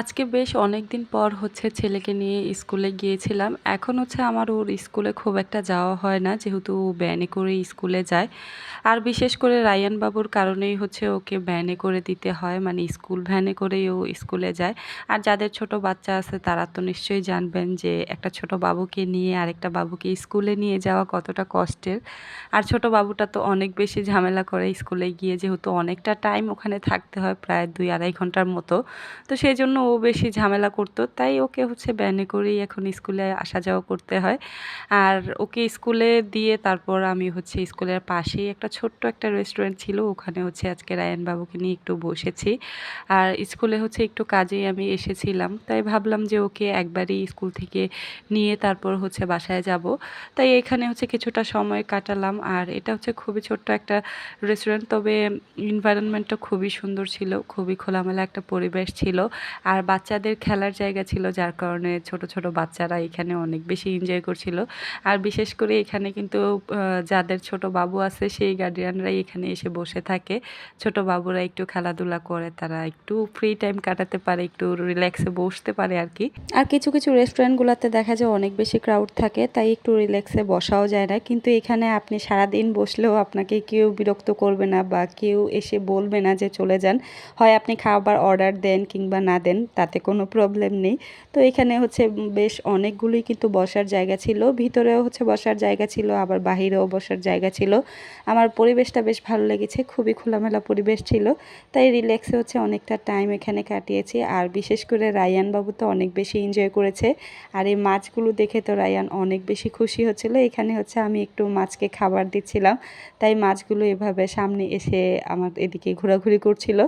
আজকে বেশ অনেক দিন পর হচ্ছে ছেলেকে নিয়ে স্কুলে গিয়েছিলাম। এখন হচ্ছে আমার ওর স্কুলে খুব একটা যাওয়া হয় না, যেহেতু ও ব্যানে করে স্কুলে যায়। আর বিশেষ করে রায়ান বাবুর কারণেই হচ্ছে ওকে ভ্যানে করে দিতে হয় মানে স্কুল ভ্যানে করেই ও স্কুলে যায়। আর যাদের ছোট বাচ্চা আছে, তারা তো নিশ্চয়ই জানবেন যে একটা ছোট বাবুকে নিয়ে আরেকটা বাবুকে স্কুলে নিয়ে যাওয়া কতটা কষ্টের। আর ছোট বাবুটা তো অনেক বেশি ঝামেলা করে স্কুলে গিয়ে, যেহেতু অনেকটা টাইম ওখানে থাকতে হয়, প্রায় দুই আড়াই ঘণ্টার মতো। তো সেই জন্য ও বেশি ঝামেলা করতো, তাই ওকে হচ্ছে ব্যানে করেই এখন স্কুলে আসা যাওয়া করতে হয়। আর ওকে স্কুলে দিয়ে তারপর আমি হচ্ছে স্কুলের পাশেই একটা ছোট্ট একটা রেস্টুরেন্ট ছিল, ওখানে হচ্ছে আজকে রায়ন বাবুকে নিয়ে একটু বসেছি। আর স্কুলে হচ্ছে একটু কাজেই আমি এসেছিলাম, তাই ভাবলাম যে ওকে একবারই স্কুল থেকে নিয়ে তারপর হচ্ছে বাসায় যাব। তাই এখানে হচ্ছে কিছুটা সময় কাটালাম, আর এটা হচ্ছে খুবই ছোট্ট একটা রেস্টুরেন্ট তবে এনভায়রনমেন্টটা খুবই সুন্দর ছিল, খুবই খোলামেলা একটা পরিবেশ ছিল। আর বাচ্চাদের খেলার জায়গা ছিল, যার কারণে ছোট ছোট বাচ্চারা এখানে অনেক বেশি এনজয় করছিল। আর বিশেষ করে এখানে কিন্তু যাদের ছোট বাবু আছে, সেই গার্ডিয়ানরাই এখানে এসে বসে থাকে। ছোট বাবুরা একটু খেলাধুলা করে, তারা একটু ফ্রি টাইম কাটাতে পারে, একটু রিল্যাক্সে বসতে পারে আর কি। আর কিছু কিছু রেস্টুরেন্টগুলোতে দেখা যায় অনেক বেশি ক্রাউড থাকে, তাই একটু রিল্যাক্সে বসাও যায় না। কিন্তু এখানে আপনি সারাদিন বসলেও আপনাকে কেউ বিরক্ত করবে না বা কেউ এসে বলবে না যে চলে যান। হয় আপনি খাবার অর্ডার দেন কিংবা না দেন তাতে কোনো প্রবলেম নেই। তো এখানে হচ্ছে বেশ অনেকগুলোই কিন্তু বসার জায়গা ছিল। ভিতরেও হচ্ছে বসার জায়গা ছিল, আবার বাহিরেও বসার জায়গা ছিল। আমার পরিবেশটা বেশ ভালো লেগেছে, খুবই খোলামেলা পরিবেশ ছিল। তাই রিল্যাক্সে হচ্ছে অনেকটা টাইম এখানে কাটিয়েছি। আর বিশেষ করে রায়ান বাবু তো অনেক বেশি এনজয় করেছে। আর এই মাছগুলো দেখে তো রায়ান অনেক বেশি খুশি হচ্ছিল। এখানে হচ্ছে আমি একটু মাছকে খাবার দিচ্ছিলাম। তাই মাছগুলো এভাবে সামনে এসে আমার এদিকে ঘোরাঘুরি করছিল।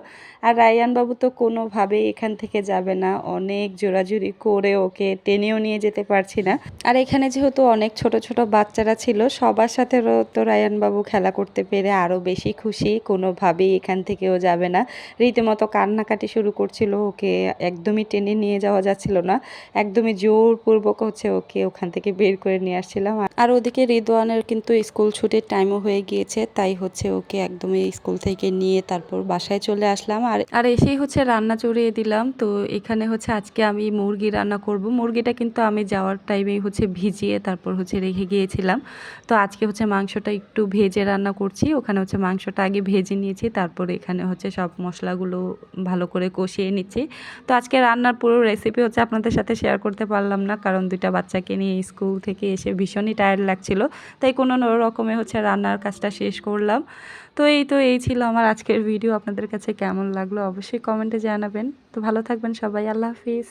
আর রায়ান বাবু তো কোনোভাবেই এখান থেকে যাবে না, অনেক জোরাজুরি করে ওকে টেনেও নিয়ে যেতে পারছি না। আর এখানে যেহেতু অনেক ছোট ছোট বাচ্চারা ছিল, সবার সাথে তো রায়ানবাবু খেলা করতে পেরে আরও বেশি খুশি, কোনোভাবেই এখান থেকেও যাবে না। রীতিমতো কান্নাকাটি শুরু করছিল, ওকে একদমই টেনে নিয়ে যাওয়া যাচ্ছিল না। একদমই জোরপূর্বক হচ্ছে ওকে ওখান থেকে বের করে নিয়ে আসছিলাম। আর ওদিকে রিদওয়ানের কিন্তু স্কুল ছুটির টাইমও হয়ে গিয়েছে, তাই হচ্ছে ওকে একদমই স্কুল থেকে নিয়ে তারপর বাসায় চলে আসলাম। আর আর এসেই হচ্ছে রান্না চড়িয়ে দিলাম তো এখানে হচ্ছে আজকে আমি মুরগি রান্না করব। মুরগিটা কিন্তু আমি যাওয়ার টাইমেই হচ্ছে ভিজিয়ে তারপর হচ্ছে রেখে গিয়েছিলাম। তো আজকে হচ্ছে মাংসটা একটু ভেজে রান্না করছি। ওখানে হচ্ছে মাংসটা আগে ভেজে নিয়েছি, তারপর এখানে হচ্ছে সব মশলাগুলো ভালো করে কষিয়ে নিচ্ছি। তো আজকে রান্নার পুরো রেসিপি হচ্ছে আপনাদের সাথে শেয়ার করতে পারলাম না, কারণ দুইটা বাচ্চাকে নিয়ে স্কুল থেকে এসে ভীষণই টায়ার্ড লাগছিল। তাই কোনো রকমে হচ্ছে রান্নার কাজটা শেষ করলাম। তো এই তো এই ছিল আমার আজকের ভিডিও আপনাদের কাছে কেমন লাগল অবশ্যই কমেন্টে জানাবেন। তো ভালো থাকবেন সবাই। আল্লাহ হাফিজ।